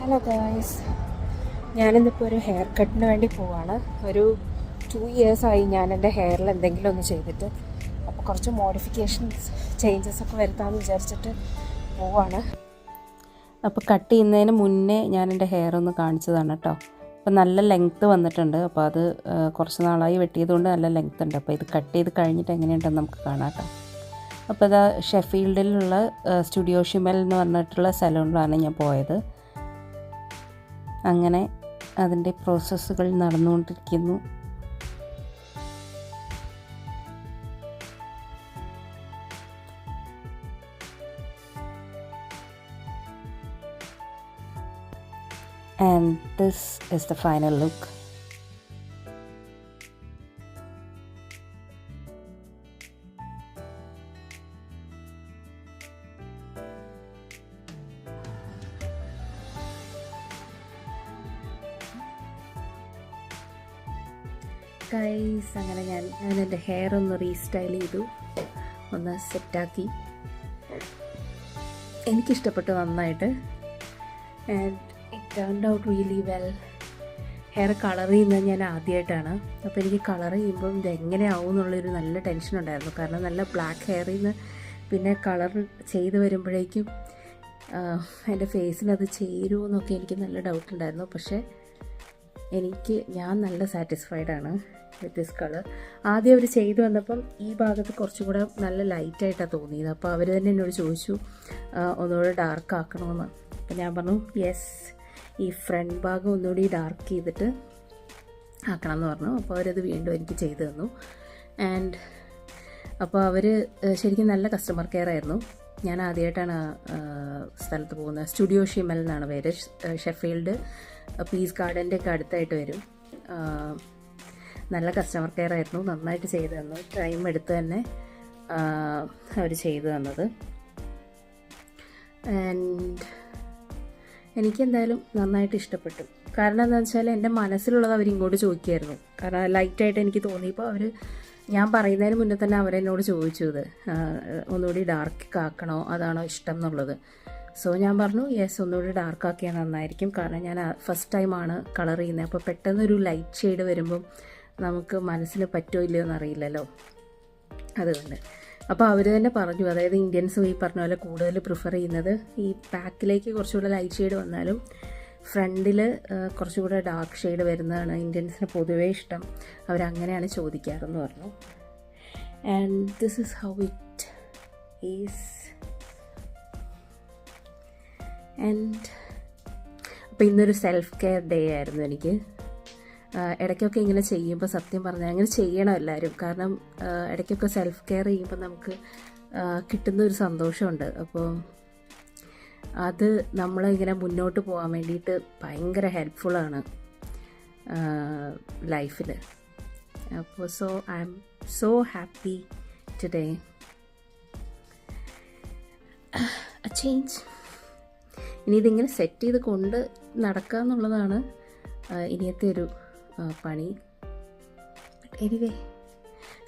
Hello guys ഞാനിന്നിപ്പോൾ ഒരു hair കട്ടിന് വേണ്ടി പോവാണ്. ഒരു ടു ഇയേഴ്സായി ഞാൻ എന്റെ ഹെയറിൽ എന്തെങ്കിലും ഒന്ന് ചെയ്തിട്ട്. അപ്പോൾ കുറച്ച് മോഡിഫിക്കേഷൻസ് ചേഞ്ചസ് ഒക്കെ വരുത്താമെന്ന് വിചാരിച്ചിട്ട് പോവാണ്. അപ്പോൾ കട്ട് ചെയ്യുന്നതിന് മുന്നേ ഞാൻ എന്റെ ഹെയർ ഒന്ന് കാണിച്ചതാണ് കേട്ടോ അപ്പോൾ നല്ല ലെങ്ത്ത് വന്നിട്ടുണ്ട്. അപ്പോൾ അത് കുറച്ച് നാളായി വെട്ടിയതുകൊണ്ട് നല്ല ലെങ്ത്ത് ഉണ്ട്. അപ്പോൾ ഇത് കട്ട് ചെയ്ത് കഴിഞ്ഞിട്ട് എങ്ങനെയുണ്ടെന്ന് നമുക്ക് കാണാം കേട്ടോ അപ്പോൾ ഇതാ ഷെഫീൽഡിലുള്ള സ്റ്റുഡിയോ ഷിമൽ എന്ന് പറഞ്ഞിട്ടുള്ള സലൂണിലാണ് ഞാൻ പോയത്. അങ്ങനെ അതിന്റെ പ്രോസസ്സുകൾ നടന്നുകൊണ്ടിരിക്കുന്നു. And this is the final look. Guys അങ്ങനെ ഞാൻ ഞാൻ എന്റെ ഹെയർ ഒന്ന് റീസ്റ്റൈൽ ചെയ്തു. ഒന്ന് സെറ്റാക്കി എനിക്കിഷ്ടപ്പെട്ടു നന്നായിട്ട്. And it turned out really well hair colour ചെയ്യുന്നത് ഞാൻ ആദ്യമായിട്ടാണ് അപ്പോൾ എനിക്ക് കളർ ചെയ്യുമ്പം ഇത് എങ്ങനെയാവും എന്നുള്ളൊരു നല്ല ടെൻഷൻ ഉണ്ടായിരുന്നു. കാരണം നല്ല ബ്ലാക്ക് ഹെയറിൽ നിന്ന് പിന്നെ കളർ ചെയ്ത് വരുമ്പോഴേക്കും എന്റെ ഫേസിനത് അത് ചേരുമോ എന്നൊക്കെ എനിക്ക് നല്ല ഡൗട്ട് ഉണ്ടായിരുന്നു. പക്ഷേ എനിക്ക് ഞാൻ നല്ല സാറ്റിസ്ഫൈഡ് ആണ് വിത്ത് ദിസ് കളർ ആദ്യം അവർ ചെയ്തു വന്നപ്പം ഈ ഭാഗത്ത് കുറച്ചും കൂടെ നല്ല ലൈറ്റായിട്ടാണ് തോന്നിയത്. അപ്പോൾ അവർ തന്നെ എന്നോട് ചോദിച്ചു ഒന്നുകൂടെ ഡാർക്ക് ആക്കണമെന്ന് അപ്പം ഞാൻ പറഞ്ഞു യെസ് ഈ ഫ്രണ്ട് ഭാഗം ഒന്നുകൂടി ഡാർക്ക് ചെയ്തിട്ട് ആക്കണം എന്ന് പറഞ്ഞു. അപ്പോൾ അവരത് വീണ്ടും എനിക്ക് ചെയ്തു തന്നു. ആൻഡ് അപ്പോൾ അവർ ശരിക്കും നല്ല കസ്റ്റമർ കെയർ ആയിരുന്നു. ഞാൻ ആദ്യമായിട്ടാണ് സ്ഥലത്ത് പോകുന്നത്. സ്റ്റുഡിയോ ഷിമൽ എന്നാണ് പേര് ഷെഫീൽഡ് പീസ് ഗാർഡന്റെ ഒക്കെ അടുത്തായിട്ട് വരും. നല്ല കസ്റ്റമർ കെയർ ആയിരുന്നു. നന്നായിട്ട് ചെയ്തു തന്നു. ടൈം എടുത്ത് തന്നെ അവർ ചെയ്തു തന്നത്. ആൻഡ് എനിക്കെന്തായാലും നന്നായിട്ട് ഇഷ്ടപ്പെട്ടു. കാരണം എന്താണെന്ന് വെച്ചാൽ എന്റെ മനസ്സിലുള്ളത് അവരിങ്ങോട്ട് ചോദിക്കുമായിരുന്നു കാരണം ലൈറ്റായിട്ട് എനിക്ക് തോന്നിയപ്പോൾ അവർ ഞാൻ പറയുന്നതിന് മുന്നേ തന്നെ അവരെന്നോട് ചോദിച്ചു ഇത്. ഒന്നുകൂടി ഡാർക്ക് കാക്കണോ? അതാണോ ഇഷ്ടം എന്നുള്ളത്. സോ ഞാൻ പറഞ്ഞു യെസ് ഒന്നുകൂടി ഡാർക്ക് ആക്കിയാൽ നന്നായിരിക്കും. കാരണം ഞാൻ ഫസ്റ്റ് ടൈമാണ് കളർ ചെയ്യുന്നത്. അപ്പോൾ പെട്ടെന്നൊരു ലൈറ്റ് ഷെയ്ഡ് വരുമ്പം നമുക്ക് മനസ്സിന് പറ്റുമോ ഇല്ലയോ എന്നറിയില്ലല്ലോ. അതുകൊണ്ട്. അപ്പോൾ അവർ തന്നെ പറഞ്ഞു അതായത് ഇന്ത്യൻസും ഈ പറഞ്ഞ പോലെ കൂടുതൽ പ്രിഫർ ചെയ്യുന്നത് ഈ ബാക്കിലേക്ക് കുറച്ചുകൂടെ ലൈറ്റ് ഷെയ്ഡ് വന്നാലും ഫ്രണ്ടിൽ കുറച്ചുകൂടെ ഡാർക്ക് ഷെയ്ഡ് വരുന്നതാണ് ഇന്ത്യൻസിന് പൊതുവേ ഇഷ്ടം. അവരങ്ങനെയാണ് ചോദിക്കാറെന്ന് പറഞ്ഞു. And this is how it is and അപ്പോൾ ഇന്നൊരു സെൽഫ് കെയർ ഡേ ആയിരുന്നു എനിക്ക്. ഇടയ്ക്കൊക്കെ ഇങ്ങനെ ചെയ്യുമ്പോൾ സത്യം പറഞ്ഞാൽ അങ്ങനെ ചെയ്യണം എല്ലാവരും കാരണം ഇടയ്ക്കൊക്കെ സെൽഫ് കെയർ ചെയ്യുമ്പോൾ നമുക്ക് കിട്ടുന്ന ഒരു സന്തോഷമുണ്ട്. അപ്പോൾ അത് നമ്മളിങ്ങനെ മുന്നോട്ട് പോകാൻ വേണ്ടിയിട്ട് ഭയങ്കര ഹെൽപ്ഫുള്ളാണ് ലൈഫിൽ അപ്പോൾ so I'm so happy today change ഇനി ഇതിങ്ങനെ സെറ്റ് ചെയ്ത് കൊണ്ട് നടക്കുക എന്നുള്ളതാണ് ഇനിയത്തെ ഒരു പണി. Anyway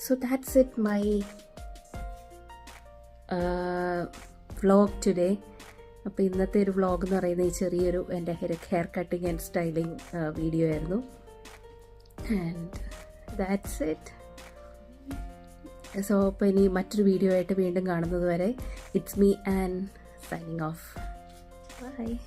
so that's it my vlog today അപ്പോൾ ഇന്നത്തെ ഒരു വ്ളോഗ് എന്ന് പറയുന്നത് ഈ ചെറിയൊരു എന്റെ hair hair cutting and styling video ആയിരുന്നു. ആൻഡ് ദാറ്റ്സ് ഇറ്റ് സോ അപ്പോൾ ഇനി മറ്റൊരു വീഡിയോ ആയിട്ട് വീണ്ടും കാണുന്നത് വരെ it's me and signing off Bye.